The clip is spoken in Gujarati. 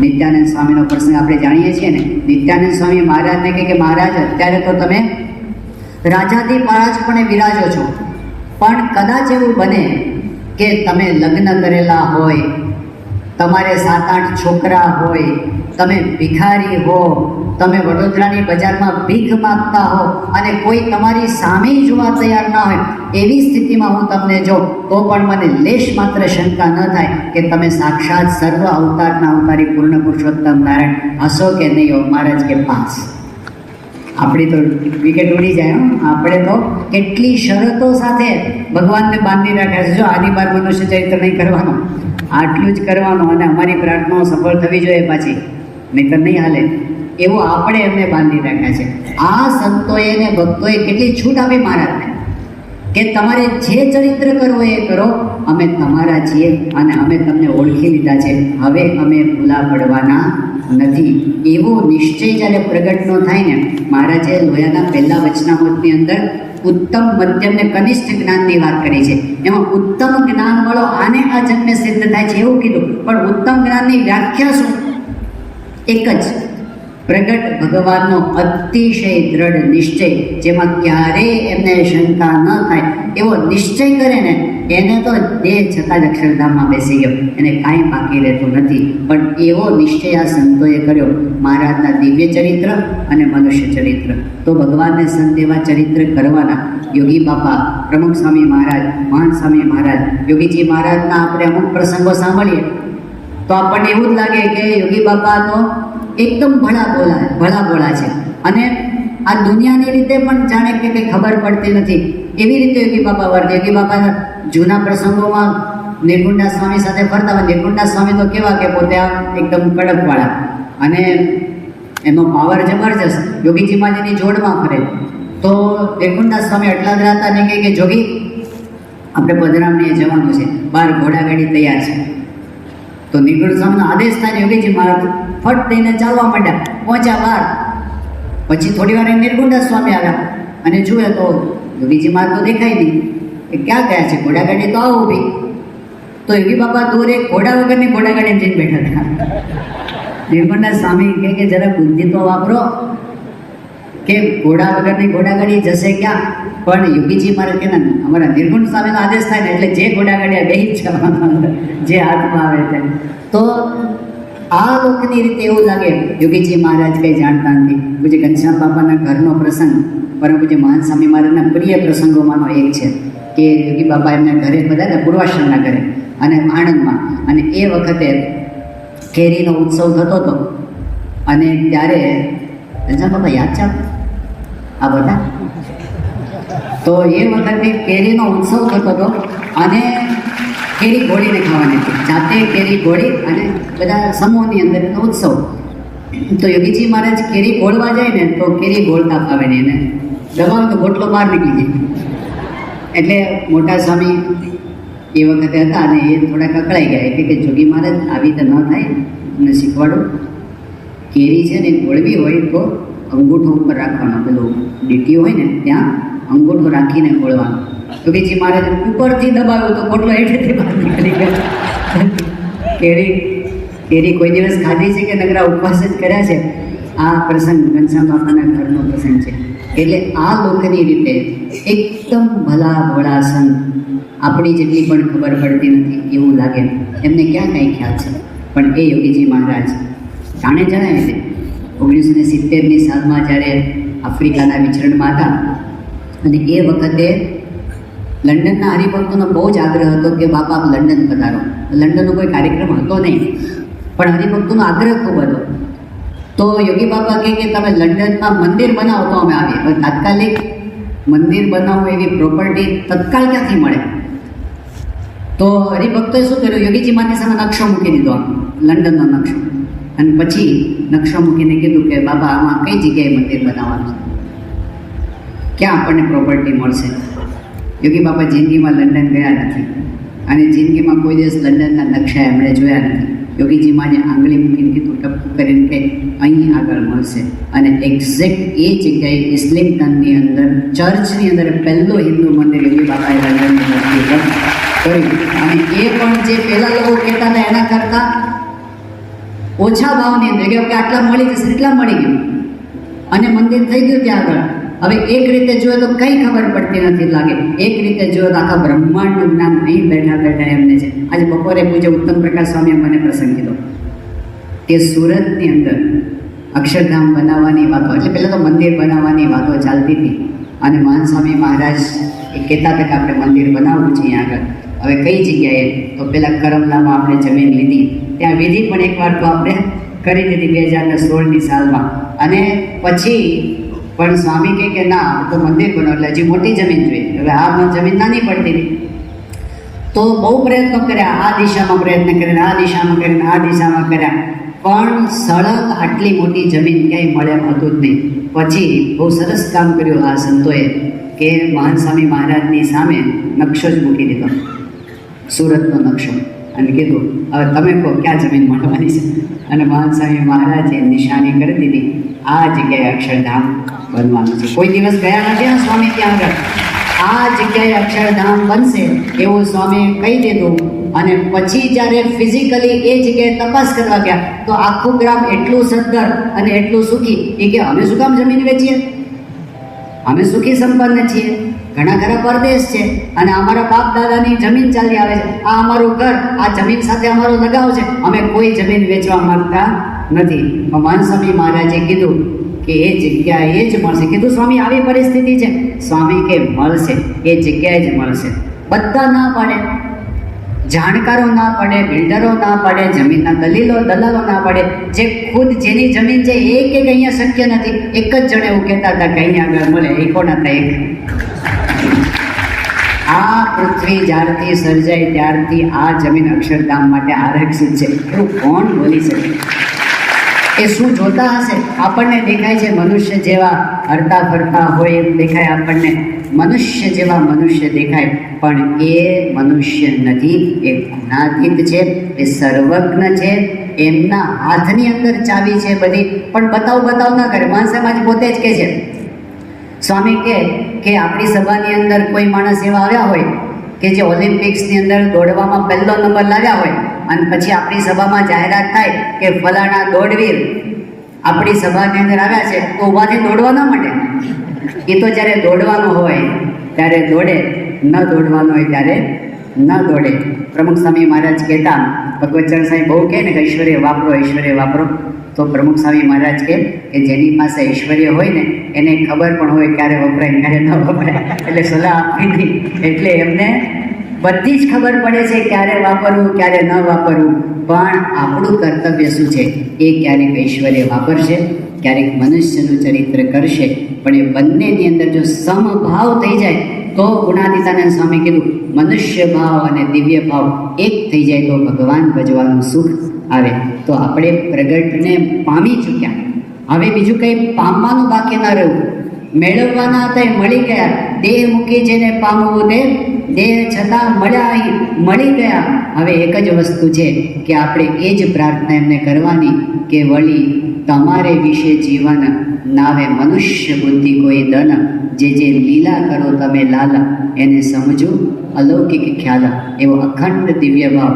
નિત્યાનંદ સ્વામીનો પ્રસંગ આપણે જાણીએ છીએ ને. નિત્યાનંદ સ્વામી મહારાજને કહે કે મહારાજ, અત્યારે તો તમે રાજાથી પરાજપણે બિરાજો છો. પણ કદાચ એવું બને કે તમે લગ્ન કરેલા હોય તમારે સાત આઠ છોકરા હોય, તમે ભિખારી હો, તમે વડોદરાની બજારમાં ભીખ માગતા હો અને કોઈ તમારી સામે જોવા તૈયાર ના હોય, એવી સ્થિતિમાં હું તમને જો તો પણ મને લેશ માત્ર શંકા ન થાય કે તમે સાક્ષાત સર્વ અવતારના અવતારી પૂર્ણ પુરુષોત્તમ નારાયણ હશો કે નહીં હો મહારાજ કે પાસ. આપણી તો વિકેટ ઉડી જાય. આપણે તો કેટલી શરતો સાથે ભગવાનને બાંધી રાખ્યા છે. જો આની બાર મનુષ્ય ચરિત્ર નહીં કરવાનું. આટલું જ કરવાનું અને અમારી પ્રાર્થનાઓ સફળ થવી જોઈએ પાછી. નહીંતર નહીં હાલે. એવું આપણે એમને બાંધી રાખ્યા છે. આ સંતોએ ને ભક્તોએ કેટલી છૂટ આપી મહારાજને. કે તમારે જે ચરિત્ર કરવો એ કરો અમે તમારા છીએ અને અમે તમને ઓળખી લીધા છે. હવે અમે ભૂલા પડવાના નથી. એવો નિશ્ચય જ્યારે પ્રગટ ન થાય ને, મહારાજે લોયાના પહેલા વચનામતની અંદર ઉત્તમ મધ્યમ ને કનિષ્ઠ જ્ઞાનની વાત કરી છે. એમાં ઉત્તમ જ્ઞાન મળો, આને આ જન્મે સિદ્ધ થાય છે એવું કીધું. પણ ઉત્તમ જ્ઞાનની વ્યાખ્યા શું? એક જ. પ્રગટ ભગવાનનો અતિશય દ્રઢ નિશ્ચય, જેમાં ક્યારેય એમને શંકા ન થાય, એવો નિશ્ચય કરે ને, એને તો દેહ છતાં જ અક્ષરધામમાં બેસી ગયો. એને કાંઈ બાકી રહેતું નથી. પણ એવો નિશ્ચય આ સંતોએ કર્યો. મહારાજના દિવ્ય ચરિત્ર અને મનુષ્ય ચરિત્ર. તો ભગવાનને સંત એવા ચરિત્ર કરવાના. યોગી બાપા, પ્રમુખ સ્વામી મહારાજ, મહાન સ્વામી મહારાજ, યોગીજી મહારાજના આપણે અમુક પ્રસંગો સાંભળીએ. તો આપણને એવું જ લાગે કે યોગી બાપા તો એકદમ ભલા બોલા ભલા બોલા છે. અને આ દુનિયાની રીતે પણ જાણે કે કંઈ ખબર પડતી નથી. એવી રીતે યોગી બાપા વર્તે યોગી બાપાના જૂના પ્રસંગોમાં નિર્ગુંડા સ્વામી સાથે ફરતા હોય. નિર્ગુંડા સ્વામી તો કેવા કે પોતે એકદમ કડકવાળા. અને એનો પાવર જબરજસ્ત. યોગીજી માજીની જોડમાં ફરે. તો નિર્ગુંડા સ્વામી એટલા જ રહેતા ને કે, જોગી, આપણે પધરામણીએ જવાનું છે. બહાર ઘોડાગાડી તૈયાર છે. તો નિર્ગુણ સ્વામીનો આદેશ થાય યોગીજી મહારાજ ફટ દઈને ચાલવા માંડ્યા. પહોંચ્યા બહાર પછી થોડી વાર નિર્ગુંડા સ્વામી આવ્યા. અને જુએ તો યોગીજી મહારાજ તો દેખાય નહીં કે ક્યાં ગયા છે? ઘોડાગાડી તો આવો ઊભી તો યોગી બાપા દૂર એક ઘોડા વગરની ઘોડાગાડી જઈને બેઠા હતા. નિર્ગુંડા સ્વામી કહે કે જરા બુદ્ધિ તો વાપરો. કે ઘોડા વગરની ઘોડાગાડી જશે ક્યાં? પણ યોગીજી મારે કે અમારા નિર્ગુણ સ્વામીનો આદેશ થાય ને એટલે જે ઘોડાગાડી બેહી જ જે હાથમાં આવે તે તો આ લોકની રીતે એવું લાગે, યોગીજી મહારાજ કંઈ જાણતા નથી. પૂજ્ય ઘનશ્યામ બાપાના ઘરનો પ્રસંગ, પરમ પૂજ્ય મહાન સ્વામી મહારાજના પ્રિય પ્રસંગોમાંનો એક છે કે યોગી બાપા એમના ઘરે બધા પૂર્વાશ્રમના ઘરે અને આણંદમાં. અને એ વખતે કેરીનો ઉત્સવ થતો હતો. અને ત્યારે, ઘનશ્યામ બાપા યાદ છે? આ બધા? તો એ વખતે કેરીનો ઉત્સવ થતો હતો અને કેરી ગોળીને ખાવાની હતી. જાતે કેરી ગોળી અને બધા સમૂહની અંદર એનો ઉત્સવ. તો યોગીજી મહારાજ કેરી ગોળવા જાય ને, તો કેરી ગોળતા ફાવે ને એને. દબાવ તો ગોટલો બહાર નીકળી જાય. એટલે મોટા સ્વામી એ વખતે હતા અને એ થોડા અકળાઈ ગયા. એટલે કે જોગી મહારાજ આવી રીતે ન થાય તમને શીખવાડો. કેરી છે ને ગોળવી હોય તો અંગૂઠો ઉપર રાખવાનો. પેલું ડીટીઓ હોય ને, ત્યાં અંગૂઠો રાખીને ખોળવાનો યોગીજી મારે ઉપરથી દબાવ્યો તો ખોટલો હેઠેથી બહાર નીકળી ગયો કેરી કેરી કોઈ દિવસ ખાધી છે કે નગરા ઉપવાસ જ કર્યા છે? આ પ્રસંગ ઘનશ્યામ બાપાના ઘરનો પ્રસંગ છે. એટલે આ લોકની રીતે એકદમ ભલા ભોળા સંત આપણી જેટલી પણ ખબર પડતી નથી, એવું લાગે. એમને ક્યાં કાંઈ ખ્યાલ છે? પણ એ યોગીજી મહારાજ, જાણે જણાવી છે ઓગણીસો સિત્તેરની સાલમાં જ્યારે આફ્રિકાના વિચરણમાં હતા, અને એ વખતે લંડનના હરિભક્તોનો બહુ જ આગ્રહ હતો કે બાપા લંડન પધારો. લંડનનો કોઈ કાર્યક્રમ હતો નહીં, પણ હરિભક્તોનો આગ્રહ ખૂબ હતો. તો યોગી બાપા કહે કે તમે લંડનમાં મંદિર બનાવો તો અમે આવીએ. પણ તાત્કાલિક મંદિર બનાવવું એવી પ્રોપર્ટી તત્કાલ ક્યાંથી મળે? તો હરિભક્તોએ શું કર્યું? યોગીજી માની સામે નકશો મૂકી દીધો. લંડનનો નકશો. અને પછી નકશો મૂકીને કીધું કે, બાબા, આમાં કઈ જગ્યાએ મંદિર બનાવવાનું ક્યાં આપણને પ્રોપર્ટી મળશે? યોગી બાપા જિંદગીમાં લંડન ગયા નથી. અને જિંદગીમાં કોઈ દિવસ લંડનના નકશા એમણે જોયા નથી. યોગીજી માને આંગળી મૂકીને કીધું, ટપકું કરીને કે, અહીં આગળ મળશે. અને એક્ઝેક્ટ એ જગ્યાએ ઇસ્લિંગ્ટનની અંદર, ચર્ચની અંદર પહેલું હિન્દુ મંદિર યોગી બાબાએ લંડનની ધરતી કર્યું અને એ પણ જે પહેલાં લોકો કહેતા હતા એના કરતાં ઓછા ભાવની અંદર કે આટલા મળી જશે, એટલા મળી ગયું. અને મંદિર થઈ ગયું ત્યાં આગળ. હવે એક રીતે જોયે તો કંઈ ખબર પડતી નથી લાગે. એક રીતે જોયે તો આખા બ્રહ્માંડનું જ્ઞાન અહીં બેઠા બેઠા એમને છે. આજે બપોરે પૂજ્ય ઉત્તમ પ્રકાશ સ્વામીએ મને પ્રસંગ કીધો. કે સુરતની અંદર અક્ષરધામ બનાવવાની વાતો, એટલે પહેલાં તો મંદિર બનાવવાની વાતો ચાલતી હતી. અને મહાન સ્વામી મહારાજ એ કહેતા હતા કે આપણે મંદિર બનાવવું છે અહીંયા આગળ. હવે કઈ જગ્યાએ? તો પહેલાં કરમલામાં આપણે જમીન લીધી. ત્યાં વિધિ પણ એકવાર તો આપણે કરી દીધી બે હજાર સોળની સાલમાં. અને પછી પણ સ્વામી કહે કે ના તો મંદિર બનો એટલે હજી મોટી જમીન જોઈએ. હવે આ જમીન નાની પડતી તો બહુ પ્રયત્નો કર્યા. આ દિશામાં પ્રયત્ન કર્યા આ દિશામાં કર્યા આ દિશામાં કર્યા. પણ સળંગ આટલી મોટી જમીન ક્યાંય મળ્યા હતું જ નહીં. પછી બહુ સરસ કામ કર્યું આ સંતોએ કે મહાન સ્વામી મહારાજની સામે નકશો જ મૂકી દીધો. સુરતનો નકશો. અને કીધું, હવે તમે કહો, ક્યાં જમીન મળવાની છે? અને મહાન સ્વામી મહારાજે નિશાની કરી દીધી. આ જગ્યાએ અક્ષરધામ બનવાનું છે. કોઈ દિવસ ગયા નથી ને સ્વામી ત્યાં આગળ? આ જગ્યાએ અક્ષરધામ બનશે એવું સ્વામીએ કહી દીધું. અને પછી જ્યારે ફિઝિકલી એ જગ્યાએ તપાસ કરવા ગયા, તો આખું ગ્રામ એટલું સદ્ધર અને એટલું સુખી. એ કે, અમે શું કામ જમીન વેચીએ? અમે સુખી સંપન્ન છીએ. ઘણા ખરા પરદેશ છે અને અમારા બાપ દાદાની જમીન ચાલી આવે છે. આ અમારું ઘર, આ જમીન સાથે અમારો લગાવ છે. અમે કોઈ જમીન વેચવા માંગતા નથી. ભગવાન સ્વામી મહારાજે કીધું કે એ જગ્યા એ જ મળશે. કીધું, સ્વામી, આવી પરિસ્થિતિ છે. સ્વામી કે મળશે? એ જગ્યાએ જ મળશે. બધા ના પડે. જાણકારો ના પડે, બિલ્ડરો ના પડે, જમીનના દલીલો, દલાલો ના પડે. જે ખુદ જેની જમીન છે એ કે અહીંયા શક્ય નથી. એક જ જણે એવું કહેતા હતા કે અહીંયા આગળ મળે. એ કોણ હતા એક? આ પૃથ્વી જ્યારથી સર્જાઈ ત્યારથી આ જમીન અક્ષરધામ માટે આરક્ષિત છે. એવું કોણ બોલી શકે? એ શું જોતા હશે? આપણને દેખાય છે મનુષ્ય જેવા હરતા ફરતા હોય એમ દેખાય આપણને. મનુષ્ય જેવા મનુષ્ય દેખાય, પણ એ મનુષ્ય નથી, એ ગુણાતીત છે, એ સર્વજ્ઞ છે, એમના હાથની અંદર ચાવી છે બધી. પણ બતાવ બતાવ ના કરે. માણસામાં જ પોતે જ કહે છે સ્વામી કે કે આપણી સભાની અંદર કોઈ માણસ એવા આવ્યા હોય કે જે ઓલિમ્પિક્સની અંદર દોડવામાં પહેલો નંબર લાવ્યા હોય અને પછી આપણી સભામાં જાહેરાત થાય કે ફલાણા દોડવીર આપણી સભાની અંદર આવ્યા છે, તો ઊભાથી દોડવા ન માટે એ તો જ્યારે દોડવાનું હોય, ત્યારે દોડે. ન દોડવાનું હોય ત્યારે ન દોડે. પ્રમુખ સ્વામી મહારાજ કહેતા ભગવતચરણ સ્વામી બહુ કહે ને કે ઐશ્વર્ય વાપરો ઐશ્વર્ય વાપરો. તો પ્રમુખ સ્વામી મહારાજ કહે કે જેની પાસે ઐશ્વર્ય હોય ને, એને ખબર પણ હોય ક્યારે વપરાય, ક્યારે ન વપરાય. એટલે સલાહ આપી નહીં. એટલે એમને બધી જ ખબર પડે છે ક્યારે વાપરવું, ક્યારે ન વાપરવું. પણ આપણું કર્તવ્ય શું છે? એ ક્યારેક ઐશ્વર્ય વાપરશે, ક્યારેક મનુષ્યનું ચરિત્ર કરશે. પણ એ બંનેની અંદર જો સમભાવ થઈ જાય તો ગુણાતીતાનંદ સ્વામી કીધું, મનુષ્ય ભાવ અને દિવ્ય ભાવ એક થઈ જાય તો ભગવાન ભજવાનું સુખ આવે. તો આપણે પ્રગટને પામી ચૂક્યા. હવે બીજું કંઈ પામવાનું બાકી ન રહ્યું. મેળવવાના હતા એ મળી ગયા. દેહ મૂકી જેને પામવું તે દેહ છતાં મળ્યા મળી ગયા. હવે એક જ વસ્તુ છે કે આપણે એ જ પ્રાર્થના એમને કરવાની કે વળી તમારે વિશે જીવન નાવે. મનુષ્ય બુદ્ધિ કોઈ દન જે જે લીલા કરો તમે લાલા એને સમજો અલૌકિક ખ્યાલ એવો અખંડ દિવ્ય ભાવ.